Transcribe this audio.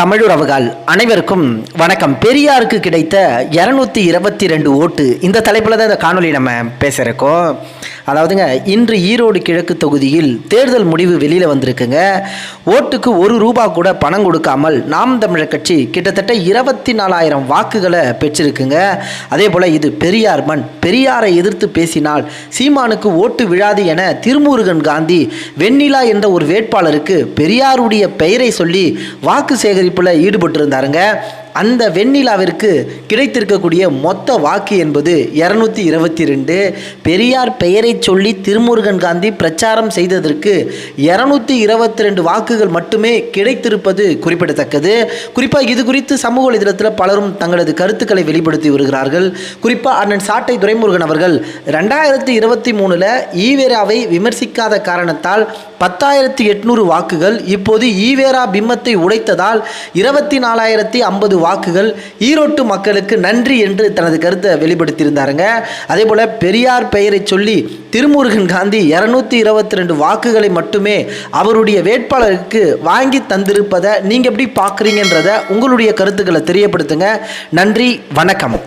தமிழுறவுகள் அனைவருக்கும் வணக்கம். பெரியாருக்கு கிடைத்த இரநூத்தி இருபத்தி ரெண்டு ஓட்டு. இந்த தலைப்பில் தான் இந்த காணொலி நம்ம பேசுகிறக்கோம் அதாவதுங்க இன்று ஈரோடு கிழக்கு தொகுதியில் தேர்தல் முடிவு வெளியில் வந்திருக்குங்க. ஓட்டுக்கு ஒரு ரூபா கூட பணம் கொடுக்காமல் நாம் தமிழர் கட்சி கிட்டத்தட்ட இருபத்தி நாலாயிரம் வாக்குகளை பெற்றிருக்குங்க. அதே போல் இது பெரியார் மண். பெரியாரை எதிர்த்து பேசினால் சீமானுக்கு ஓட்டு விழாது என திருமுருகன் காந்தி வெண்ணிலா என்ற ஒரு வேட்பாளருக்கு பெரியாருடைய பெயரை சொல்லி வாக்கு சேகரிப்பில் ஈடுபட்டிருந்தாருங்க. அந்த வெண்ணிலாவிற்கு கிடைத்திருக்கக்கூடிய மொத்த வாக்கு என்பது இரநூத்தி இருபத்தி ரெண்டு பெரியார் பெயரை சொல்லி திருமுருகன் காந்தி பிரச்சாரம் செய்ததற்கு இரநூத்தி இருபத்தி ரெண்டு வாக்குகள் மட்டுமே கிடைத்திருப்பது குறிப்பிடத்தக்கது. குறிப்பாக இது குறித்து சமூக வலைதளத்தில் பலரும் தங்களது கருத்துக்களை வெளிப்படுத்தி வருகிறார்கள். குறிப்பாக அண்ணன் சாட்டை துரைமுருகன் அவர்கள் ரெண்டாயிரத்தி இருபத்தி மூணில் ஈவேராவை விமர்சிக்காத காரணத்தால் பத்தாயிரத்தி எட்நூறு வாக்குகள் இப்போது ஈவேரா பிம்மத்தை உடைத்ததால் இருபத்தி நாலாயிரத்தி ஐம்பது வாக்குகள் ஈரோட்டு மக்களுக்கு நன்றி என்று தனது கருத்தை வெளிப்படுத்தியிருந்தாருங்க. அதே போல் பெரியார் பெயரை சொல்லி திருமுருகன் காந்தி இரநூத்தி இருபத்தி ரெண்டு வாக்குகளை மட்டுமே அவருடைய வேட்பாளருக்கு வாங்கி தந்திருப்பதை நீங்கள் எப்படி பார்க்குறீங்கன்றத உங்களுடைய கருத்துக்களை தெரியப்படுத்துங்க. நன்றி வணக்கம்.